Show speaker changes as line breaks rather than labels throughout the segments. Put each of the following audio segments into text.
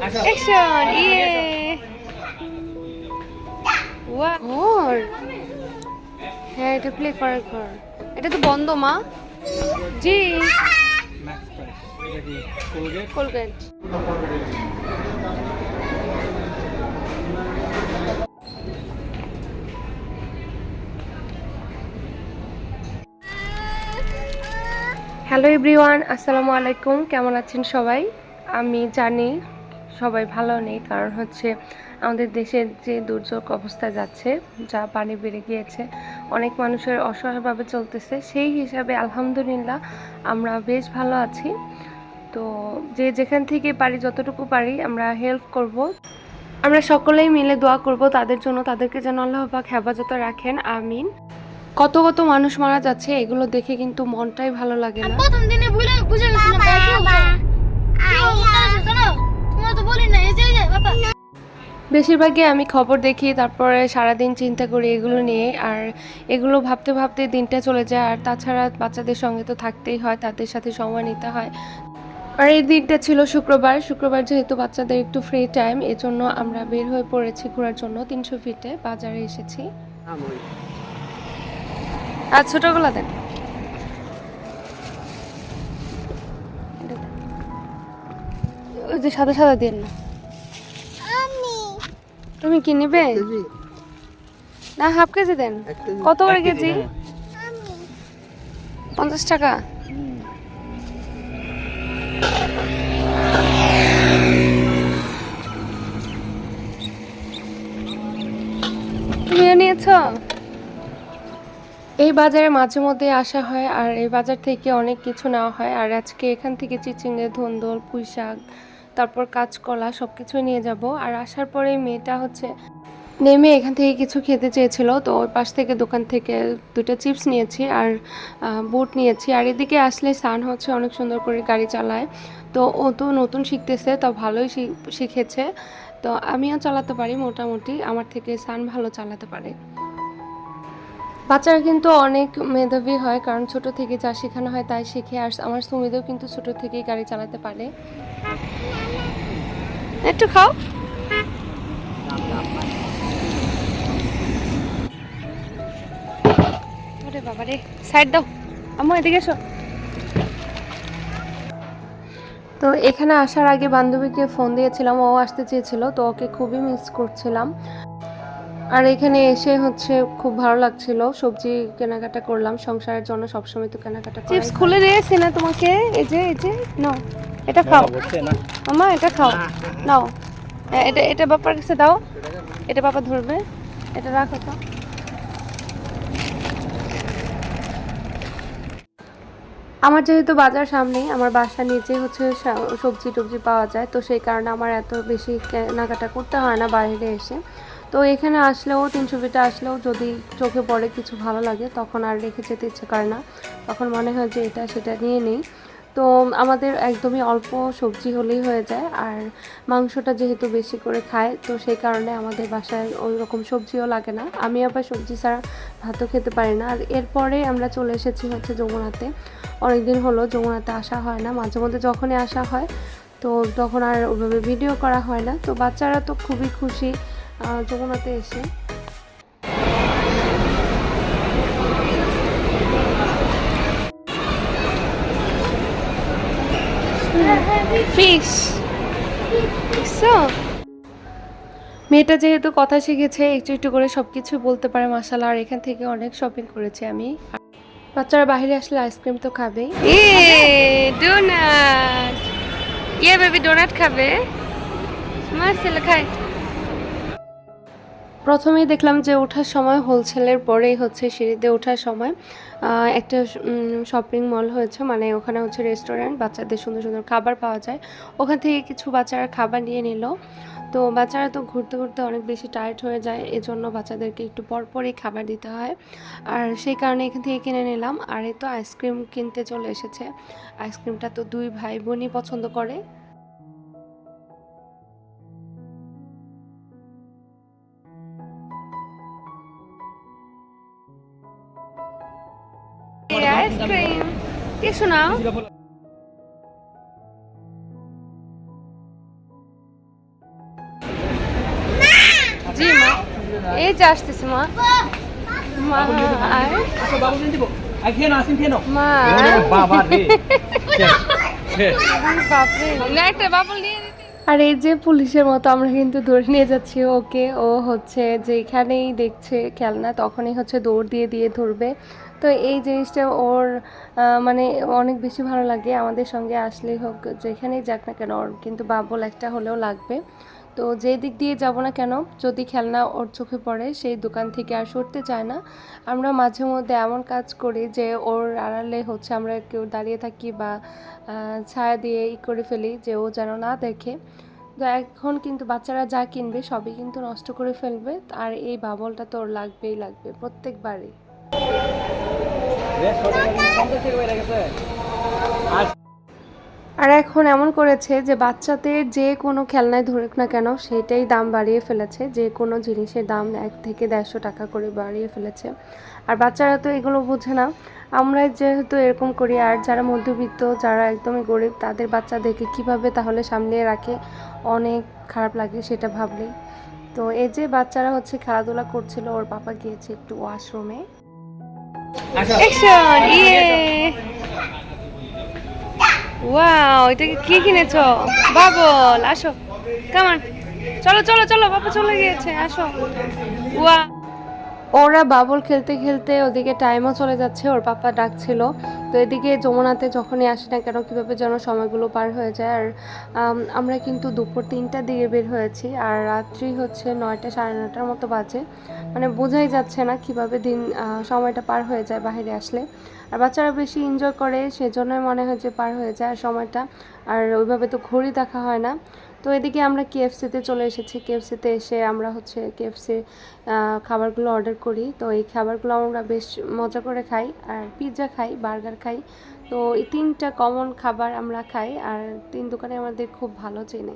Action ইয়ে ওয়া ঘর হ্যাঁ এটা প্লে করার ঘর এটা তো বন্ধ মা। জি।
কোলগেট
হ্যালো এভরিওয়ান আসসালামু আলাইকুম কেমন আছেন সবাই? আমি জানি সবাই ভালো নেই। কারণ হচ্ছে আমাদের দেশের যে দুর্যোগ অবস্থা যাচ্ছে, যা পানি বেড়ে গিয়েছে, অনেক মানুষের অসহায়ভাবে চলতেছে। সেই হিসাবে আলহামদুলিল্লাহ আমরা বেশ ভালো আছি। তো যে যেখান থেকে পারি, যতটুকু পারি আমরা হেল্প করব। আমরা সকলেই মিলে দোয়া করব তাদের জন্য। তাদেরকে যেন আল্লাহ পাক হেফাজতে রাখেন। আমিন। কত কত মানুষ মারা যাচ্ছে, এগুলো দেখে কিন্তু মনটাই ভালো লাগে না।
প্রথম দিনে বুঝে গেছিলাম
বেশিরভাগই আমি খবর দেখি, তারপরে সারাদিন চিন্তা করি এগুলো নিয়ে, আর এগুলো ভাবতে ভাবতে দিনটা চলে যায়। আর তাছাড়া বাচ্চাদের সঙ্গে তো থাকতেই হয়, তাদের সাথে সময় নিতে হয়। আর এই দিনটা ছিল শুক্রবার। শুক্রবার যেহেতু বাচ্চাদের একটু ফ্রি টাইম এজন্য আমরা বের হয়ে পড়েছি ঘোরার জন্য। তিনশো ফিটে বাজারে এসেছি। আর ছোটগুলো দেন ওই যে সাদা সাদা দিন না। তুমি কি নেবে? না হাফ কেজি দেন। কত করে কেজি? পঞ্চাশ টাকা। তুমিও নিয়েছ? এই বাজারে মাঝে মধ্যে আসা হয় আর এই বাজার থেকে অনেক কিছু নেওয়া হয়। আর আজকে এখান থেকে চিচিঙ্গে ধন্দল পুঁই শাক তারপর কাঁচকলা সব কিছুই নিয়ে যাব। আর আসার পরে মেয়েটা হচ্ছে নেমে এখান থেকে কিছু খেতে চেয়েছিল। তো ওর পাশ থেকে দোকান থেকে দুটো চিপস নিয়েছি আর বুট নিয়েছি। আর এদিকে আসলে সান হচ্ছে অনেক সুন্দর করে গাড়ি চালায়। তো ও তো নতুন শিখতেছে, তো ভালোই শিখেছে। তো আমিও চালাতে পারি মোটামুটি। আমার থেকে সান ভালো চালাতে পারে। বাচ্চারা কিন্তু অনেক মেধাবী হয়, কারণ ছোট থেকে যা শেখানো হয় তাই শিখে, আর আমার সুমিদেও কিন্তু ছোট থেকেই গাড়ি চালাতে পারে। একটু খাও। সাইড দাও। এদিকে তো এখানে আসার আগে বান্ধবীকে ফোন দিয়েছিলাম, ও আসতে চেয়েছিল, তো ওকে খুবই মিস করছিলাম। আর এখানে এসে হচ্ছে খুব ভালো লাগছিল। সবজি কেনাকাটা করলাম সংসারের জন্য সবসময় তো কেনাকাটা চিপস খুলে দিয়েছি না তোমাকে? এই যে এই যে নাও এটা খাও। আমা এটা খাও। নাও। এ- এটা এটা বাবার কাছে দাও। এটা বাবা ধরবে। এটা রাখো তো। আমার যেহেতু বাজার সামনেই আমার বাসা নিচে হচ্ছে সবজি টবজি পাওয়া যায় তো সেই কারণে আমার এত বেশি কেনাকাটা করতে হয় না বাইরে এসে। তো এখানে আসলেও তিনশো ফিটে আসলেও যদি চোখে পড়ে কিছু ভালো লাগে, তখন আর রেখে যেতে ইচ্ছে করে না। তখন মনে হয় যে এটা সেটা নিয়ে নেই। তো আমাদের একদমই অল্প সবজি হলেই হয়ে যায়। আর মাংসটা যেহেতু বেশি করে খায়, তো সেই কারণে আমাদের বাসায় ওই রকম সবজিও লাগে না। আমি আবার সবজি ছাড়া ভাতও খেতে পারি না। আর এরপরে আমরা চলে এসেছি হচ্ছে যমুনাতে। অনেকদিন হলো যমুনাতে আসা হয় না। মাঝে মধ্যে যখনই আসা হয়, তো তখন আর ওইভাবে ভিডিও করা হয় না। তো বাচ্চারা তো খুবই খুশি। যমুনাতে এসে। ফিশ দেখছ মেয়েটা যেহেতু কথা শিখেছে একটু একটু করে সব কিছু বলতে পারে মাসালা আর এখান থেকে অনেক শপিং করেছি আমি। বাচ্চারা বাইরে আসলে আইসক্রিম তো খাবেই এ ডোনাট ইয়ে বেবি ডোনাট খাবে? মাসালা খায় প্রথমেই দেখলাম যে ওঠার সময় হোলসেলের পরেই হচ্ছে সিঁড়িতে ওঠার সময় একটা শপিং মল হয়েছে মানে ওখানে হচ্ছে রেস্টুরেন্ট বাচ্চাদের সুন্দর সুন্দর খাবার পাওয়া যায়। ওখান থেকে কিছু বাচ্চারা খাবার নিয়ে নিল। তো বাচ্চারা তো ঘুরতে ঘুরতে অনেক বেশি টায়ার্ড হয়ে যায়, এজন্য বাচ্চাদেরকে একটু পরপরই খাবার দিতে হয়। আর সেই কারণে এখান থেকে কিনে নিলাম। আর এই তো আইসক্রিম কিনতে চলে এসেছে। আইসক্রিমটা তো দুই ভাই বোনই পছন্দ করে। মা। মা।
আর
এই যে পুলিশের মতো আমরা কিন্তু দৌড় নিয়ে যাচ্ছি, ওকে। ও হচ্ছে যেখানেই দেখছে খেলনা, তখনই হচ্ছে দৌড় দিয়ে দিয়ে ধরবে। তো এই জিনিসটা ওর মানে অনেক বেশি ভালো লাগে। আমাদের সঙ্গে আসলেই হোক, যেখানেই যাক না কেন, ওর কিন্তু বাবল একটা হলেও লাগবে। তো যে দিক দিয়ে যাব না কেন, যদি খেলনা ওর চোখে পড়ে, সেই দোকান থেকে আর সরতে চায় না। আমরা মাঝে মধ্যে এমন কাজ করি যে, ওর আড়ালে হচ্ছে আমরা কেউ দাঁড়িয়ে থাকি বা ছায়া দিয়ে ই করে ফেলি যে ও যেন না দেখে। তো এখন কিন্তু বাচ্চারা যা কিনবে সবই কিন্তু নষ্ট করে ফেলবে। আর এই বাবলটা তো ওর লাগবেই লাগবে, প্রত্যেকবারই।
আর
এখন এমন করেছে যে বাচ্চাদের যে কোনো খেলনায় ধরুক না কেন, সেটাই দাম বাড়িয়ে ফেলেছে। যে কোনো জিনিসের দাম এক থেকে দেড়শো টাকা করে বাড়িয়ে ফেলেছে। আর বাচ্চারা তো এগুলো বোঝে না। আমরা যেহেতু এরকম করি, আর যারা মধ্যবিত্ত, যারা একদমই গরিব, তাদের বাচ্চাদেরকে কীভাবে তাহলে সামলিয়ে রাখে, অনেক খারাপ লাগে সেটা ভাবলেই। তো এই যে বাচ্চারা হচ্ছে খেলাধুলা করছিল, ওর পাপা গিয়েছে একটু ওয়াশরুমে। অ্যাকশন ইয়ে ওয়াও এটা কি কিনেছো? বাবল, আসো। কেমন চলো চলো চলো, বাবা চলে গিয়েছে, আসো। ওয়া ওরা বাবল খেলতে খেলতে ওদিকে টাইমও চলে যাচ্ছে, ওর পাপা ডাকছিল। তো এদিকে যমুনাতে যখনই আসি না কেন, কীভাবে যেন সময়গুলো পার হয়ে যায়। আর আমরা কিন্তু দুপুর তিনটার দিকে বের হয়েছি আর রাত্রি হচ্ছে নয়টা, সাড়ে নটার মতো বাজে। মানে বোঝাই যাচ্ছে না কীভাবে দিন সময়টা পার হয়ে যায় বাইরে আসলে। আর বাচ্চারা বেশি এনজয় করে, সেজন্যই মনে হয় যে পার হয়ে যায় সময়টা। আর ওইভাবে তো ঘড়ি দেখা হয় না। তো এদিকে আমরা কেএফসিতে চলে এসেছি। কেএফসিতে এসে আমরা হচ্ছে কেএফসি খাবারগুলো অর্ডার করি। তো এই খাবারগুলো আমরা বেশ মজা করে খাই আর পিৎজা খাই বার্গার খাই। তো এই তিনটা কমন খাবার আমরা খাই আর তিন দোকানে আমাদের খুব ভালো চেনে।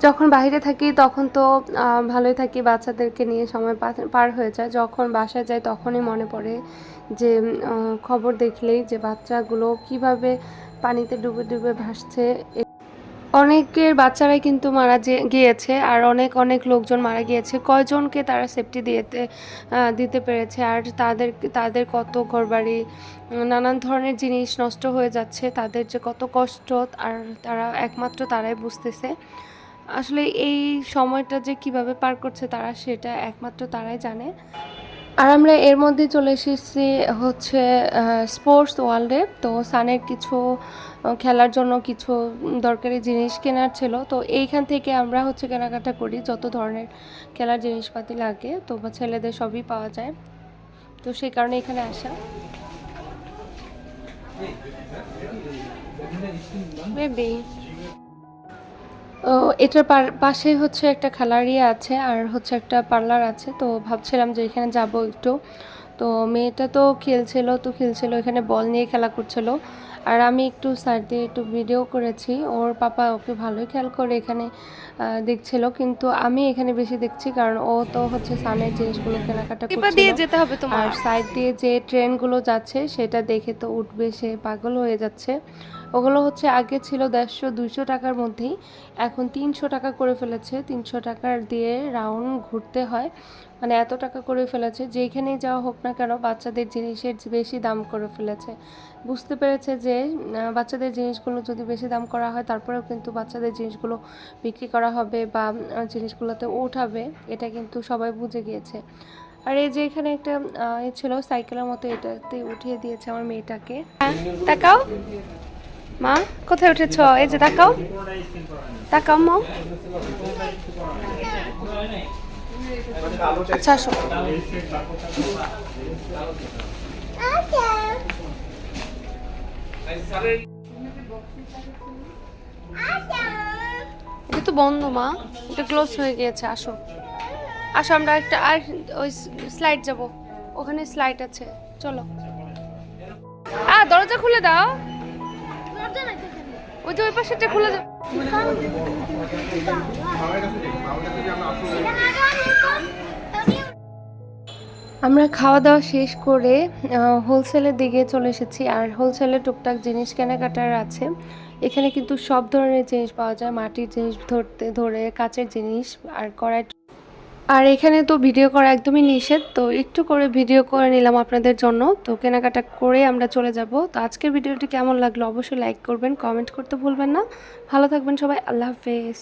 যখন বাইরে থাকি তখন তো ভালোই থাকি বাচ্চাদেরকে নিয়ে সময় পার হয়ে যায়। যখন বাসায় যাই তখনই মনে পড়ে যে খবর দেখলেই যে বাচ্চাগুলো কীভাবে পানিতে ডুবে ডুবে ভাসছে। অনেকের বাচ্চারাই কিন্তু মারা গিয়েছে আর অনেক অনেক লোকজন মারা গিয়েছে। কয়জনকে তারা সেফটি আহ, দিতে পেরেছে আর তাদের তাদের কত ঘরবাড়ি নানান ধরনের জিনিস নষ্ট হয়ে যাচ্ছে তাদের যে কত কষ্ট আর তারা একমাত্র তারাই বুঝতেছে। আসলে এই সময়টা যে কীভাবে পার করছে তারা সেটা একমাত্র তারাই জানে। আর আমরা এর মধ্যে চলে এসেছি হচ্ছে স্পোর্টস ওয়ার্ল্ডে তো সানের কিছু খেলার জন্য কিছু দরকারি জিনিস কেনার ছিল। তো এইখান থেকে আমরা হচ্ছে কেনাকাটা করি, যত ধরনের খেলার জিনিসপাতি লাগে। তো ছেলেদের সবই পাওয়া যায়। তো সেই কারণে এখানে আসা। বেবি এটার পাশে হচ্ছে একটা খেলার ইয়ে আছে আর হচ্ছে একটা পার্লার আছে। তো ভাবছিলাম যে এখানে যাব একটু। তো মেয়েটা তো খেলছিল তো খেলছিল এখানে বল নিয়ে খেলা করছিল। আর আমি একটু সাইড দিয়ে একটু ভিডিও করেছি। ওর পাপা ওকে ভালোই খেয়াল করে এখানে দেখছিল। কিন্তু আমি এখানে বেশি দেখছি কারণ ও তো হচ্ছে সানের জিনিসগুলো কেনাকাটা দিয়ে যেতে হবে তোমার। সাইড দিয়ে যে ট্রেনগুলো যাচ্ছে সেটা দেখে তো উঠবে সে পাগল হয়ে যাচ্ছে। ওগুলো হচ্ছে আগে ছিল দেড়শো, দুইশো টাকার মধ্যেই। এখন তিনশো টাকা করে ফেলেছে। তিনশো টাকার দিয়ে রাউন্ড ঘুরতে হয়। মানে এত টাকা করে ফেলেছে যেখানেই যাওয়া হোক না কেন বাচ্চাদের জিনিসের বেশি দাম করে ফেলেছে। বুঝতে পেরেছে যে বাচ্চাদের জিনিসগুলো যদি বেশি দাম করা হয়, তারপরেও কিন্তু বাচ্চাদের জিনিসগুলো বিক্রি করা হবে বা জিনিসগুলোতে উঠাবে, এটা কিন্তু সবাই বুঝে গিয়েছে। আর এই যে এখানে একটা ছিল সাইকেলের মতো এটাতে উঠিয়ে দিয়েছে আমার মেয়েটাকে। তাকাও। মা, কোথায় উঠেছ? এই যে তাকাও। তাকাও মা। আচ্ছা আসো। এটা তো বন্ধ মা, এটা ক্লোজ হয়ে গিয়েছে, আসো। আসো, আমরা একটা আর ওই স্লাইড যাব। ওখানে স্লাইড আছে, চলো। আ দরজা খুলে দাও। ওই যে ওই পাশেটা খুলে
আমি-
আমরা খাওয়া দাওয়া শেষ করে হোলসেলের দিকে চলে এসেছি। আর হোলসেলে টুকটাক জিনিস কেনাকাটার আছে। এখানে কিন্তু সব ধরনের জিনিস পাওয়া যায়। মাটির জিনিস ধরতে ধরে কাচের জিনিস আর কড়াই আর এখানে তো ভিডিও করা একদমই নিষেধ, তো একটু করে ভিডিও করে নিলাম আপনাদের জন্য। তো কেনাকাটা করে আমরা চলে যাব। তো আজকের ভিডিওটি কেমন লাগল অবশ্যই লাইক করবেন কমেন্ট করতে ভুলবেন না। ভালো থাকবেন সবাই, আল্লাহ হাফেজ।